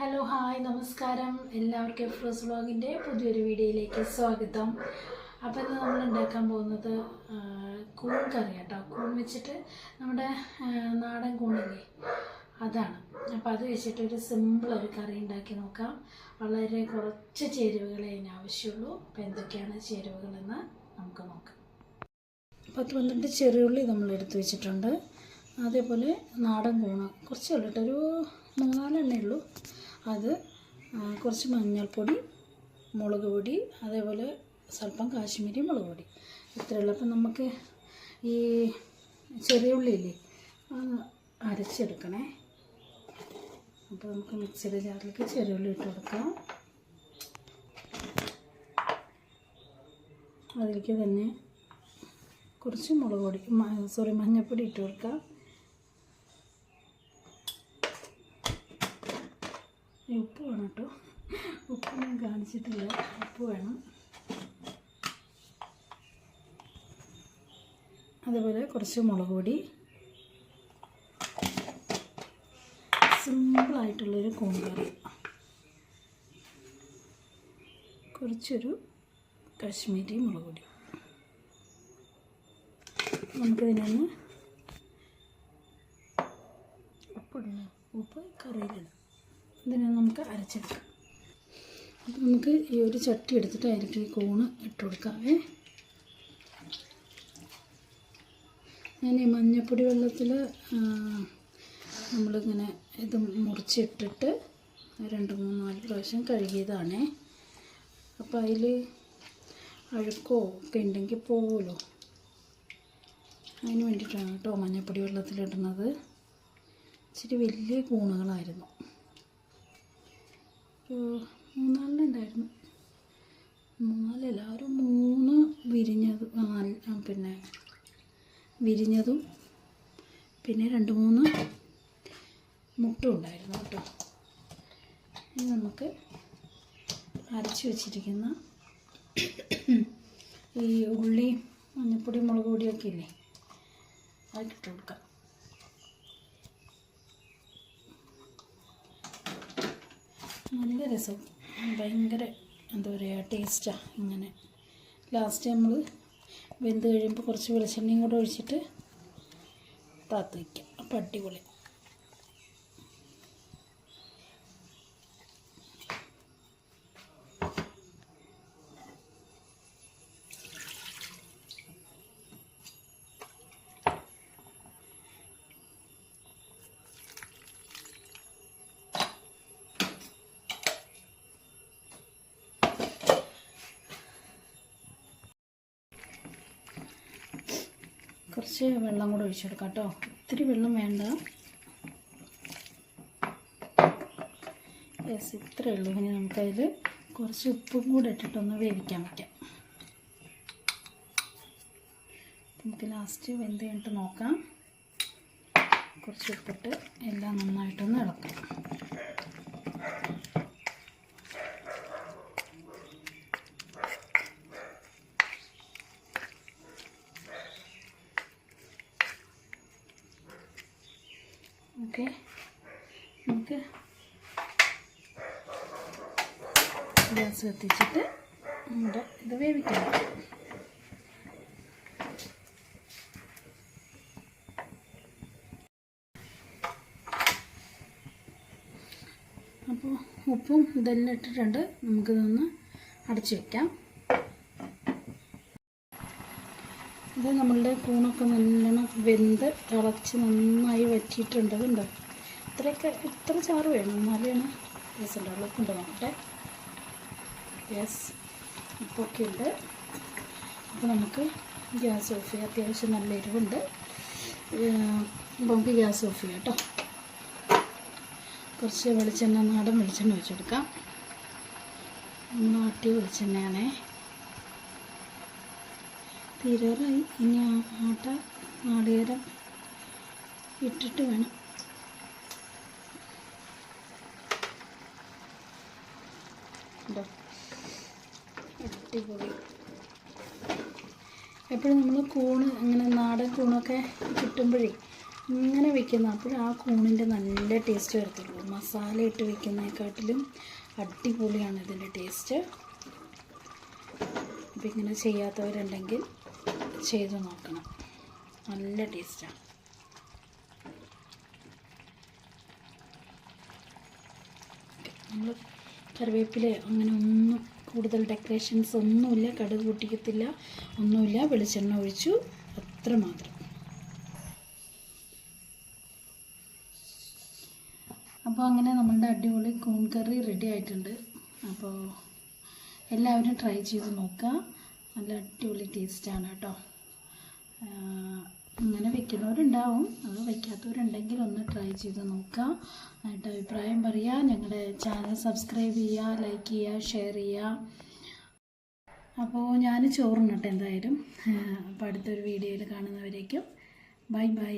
Hello hi നമസ്കാരം. എല്ലാവർക്കും എഫ്രോസ് വ്ളോഗിന്റെ പുതിയൊരു വീഡിയോയിലേക്ക് സ്വാഗതം. അപ്പോൾ ഇന്ന് നമ്മൾ ഉണ്ടാക്കാൻ പോകുന്നത് കൂൺ കറി കേട്ടോ കൂൺ വെച്ചിട്ട് നമ്മുടെ നാടൻ കൂണില്ലേ അതാണ്. അപ്പോൾ അത് വെച്ചിട്ട് ഒരു സിമ്പിൾ കറി ഉണ്ടാക്കി നോക്കാം. വളരെ കുറച്ച് ചേരുവകളെ അതിന് ആവശ്യമുള്ളൂ. അപ്പോൾ എന്തൊക്കെയാണ് ചേരുവകളെന്ന് നമുക്ക് നോക്കാം. പത്ത് പന്ത്രണ്ട് ചെറിയുള്ളി നമ്മൾ എടുത്തു വെച്ചിട്ടുണ്ട്. അതേപോലെ നാടൻ കൂണ് കുറച്ചേ ഉള്ളൂ കേട്ടോ. ഒരു മൂന്നാലെണ്ണേ ഉള്ളൂ. അത് കുറച്ച് മഞ്ഞൾപ്പൊടി മുളക് പൊടി അതേപോലെ സ്വല്പം കാശ്മീരി മുളക് പൊടി. ഇത്രയുള്ള. അപ്പം നമുക്ക് ഈ ചെറിയ ഉള്ളിയില്ലേ അരച്ചെടുക്കണേ. അപ്പോൾ നമുക്ക് മിക്സിയുടെ ജാറിലേക്ക് ചെറിയ ഉള്ളി ഇട്ട് കൊടുക്കാം. അതിലേക്ക് തന്നെ കുറച്ച് മുളക് പൊടി സോറി മഞ്ഞൾപ്പൊടി ഇട്ട് കൊടുക്കാം. ഉപ്പ് വേണം കേട്ടോ. ഉപ്പ് ഞാൻ കാണിച്ചിട്ടില്ല. ഉപ്പ് വേണം അതുപോലെ കുറച്ച് മുളക് പൊടി. സിമ്പിളായിട്ടുള്ളൊരു കൂമ്പറി കുറച്ചൊരു കാശ്മീരി മുളക് പൊടി. നമുക്കിതിനൊന്ന് ഉപ്പിടണം. ഉപ്പ് കറിയിലിടാം. ഇതിനെ നമുക്ക് അരച്ചെടുക്കാം. അപ്പം നമുക്ക് ഈ ഒരു ചട്ടി എടുത്തിട്ടായിരിക്കും ഈ കൂണ് ഇട്ട് കൊടുക്കാവേ. ഞാൻ ഈ മഞ്ഞപ്പൊടി വെള്ളത്തിൽ നമ്മളിങ്ങനെ ഇത് മുറിച്ചിട്ടിട്ട് രണ്ട് മൂന്ന് നാല് പ്രാവശ്യം കഴുകിയതാണേ. അപ്പോൾ അതിൽ അഴുക്കോ ഒക്കെ ഉണ്ടെങ്കിൽ പോകുമല്ലോ അതിന് വേണ്ടിയിട്ടാണ് കേട്ടോ മഞ്ഞപ്പൊടി വെള്ളത്തിലിടുന്നത്. ഇച്ചിരി വലിയ കൂണുകളായിരുന്നു. മൂന്നാലെണ്ണം ഉണ്ടായിരുന്നു മൂന്നാലല്ല ഒരു മൂന്ന് വിരിഞ്ഞത് പിന്നെ വിരിഞ്ഞതും പിന്നെ രണ്ട് മൂന്ന് മുട്ടും ഉണ്ടായിരുന്നു കേട്ടോ. ഇനി നമുക്ക് അരച്ച് വെച്ചിരിക്കുന്ന ഈ ഉള്ളി മഞ്ഞപ്പൊടി മുളക് പൊടിയൊക്കെ ഇല്ലേ? അതൊക്കെ ഇട്ട് കൊടുക്കാം. നല്ല രസം. ഭയങ്കര എന്താ പറയുക ടേസ്റ്റാണ് ഇങ്ങനെ. ലാസ്റ്റ് നമ്മൾ വെന്ത് കഴിയുമ്പോൾ കുറച്ച് വെളിച്ചെണ്ണയും കൂടെ ഒഴിച്ചിട്ട് താത്ത് വയ്ക്കാം അപ്പം അടിപൊളി. കുറച്ച് വെള്ളം കൂടെ ഒഴിച്ചെടുക്കാം കേട്ടോ. ഒത്തിരി വെള്ളം വേണ്ട. യെസ് ഇത്രയേ ഉള്ളൂ. ഇനി നമുക്കതിൽ കുറച്ച് ഉപ്പും കൂടെ ഇട്ടിട്ടൊന്ന് വേവിക്കാൻ വയ്ക്കാം നമുക്ക് ലാസ്റ്റ് വെന്ത് കഴിഞ്ഞിട്ട് നോക്കാം. കുറച്ച് ഉപ്പിട്ട് എല്ലാം നന്നായിട്ടൊന്ന് ഇളക്കാം. ഓക്കെ. നമുക്ക് ഗ്യാസ് കത്തിച്ചിട്ട് നമ്മുടെ ഇത് വേവിക്കണം അപ്പോൾ ഉപ്പും ഇതെല്ലാം ഇട്ടിട്ടുണ്ട്. നമുക്കിതൊന്ന് അടച്ചു വയ്ക്കാം ഇത് നമ്മളുടെ കൂണൊക്കെ നല്ലോണം വെന്ത് തിളച്ച് നന്നായി വറ്റിയിട്ടുണ്ട് കണ്ടോ? ഇത്രയൊക്കെ ഇത്ര ചാറ് വേണം. എന്നാലാണ് ഗ്യാസ് ഉണ്ടാവുള്ളൂ. കൊണ്ട് നോക്കട്ടെ യെസ് ഉപ്പൊക്കെ ഉണ്ട്. അപ്പോൾ നമുക്ക് ഗ്യാസ് ഓഫ് ചെയ്യാം. അത്യാവശ്യം നല്ല എരിവുണ്ട്. നമുക്ക് ഗ്യാസ് ഓഫ് ചെയ്യാം കേട്ടോ. കുറച്ച് വെളിച്ചെണ്ണ നാടൻ വെളിച്ചെണ്ണ വെച്ചെടുക്കാം നാട്ടിയ വെളിച്ചെണ്ണയാണേ. തീരാറായി ഇനി ആട്ട നാളികേരം ഇട്ടിട്ട് വേണം. അടിപൊളി. എപ്പോഴും നമ്മൾ കൂണ് അങ്ങനെ നാടൻ കൂണൊക്കെ കിട്ടുമ്പോഴേ ഇങ്ങനെ വെക്കുന്ന അപ്പോൾ ആ കൂണിന്റെ നല്ല ടേസ്റ്റ് വരത്തുള്ളൂ. മസാല ഇട്ട് വെക്കുന്നതിനെക്കാട്ടിലും അടിപൊളിയാണ് ഇതിന്റെ ടേസ്റ്റ് അപ്പം ഇങ്ങനെ ചെയ്യാത്തവരുണ്ടെങ്കിൽ ചെയ്ത് നോക്കണം. നല്ല ടേസ്റ്റാണ് നമ്മൾ കറിവേപ്പില അങ്ങനെ ഒന്നും കൂടുതൽ ഡെക്കറേഷൻസ് ഒന്നുമില്ല കടുക് പൊട്ടിക്കത്തില്ല ഒന്നുമില്ല വെളിച്ചെണ്ണ ഒഴിച്ചു അത്ര മാത്രം. അപ്പോൾ അങ്ങനെ നമ്മളുടെ അടിപൊളി കോൺ കറി റെഡി ആയിട്ടുണ്ട്. അപ്പോൾ എല്ലാവരും ട്രൈ ചെയ്ത് നോക്കുക നല്ല അടിപൊളി ടേസ്റ്റാണ് കേട്ടോ. ഇങ്ങനെ വെക്കുന്നവരുണ്ടാവും. അത് വയ്ക്കാത്തവരുണ്ടെങ്കിൽ ഒന്ന് ട്രൈ ചെയ്ത് നോക്കുക എന്നിട്ട് അഭിപ്രായം പറയുക ഞങ്ങളുടെ ചാനൽ സബ്സ്ക്രൈബ് ചെയ്യുക ലൈക്ക് ചെയ്യുക ഷെയർ ചെയ്യുക അപ്പോൾ ഞാൻ ചോറുണ്ണട്ടെ എന്തായാലും. അപ്പോൾ അടുത്തൊരു വീഡിയോയിൽ കാണുന്നവരേക്കും. Bye bye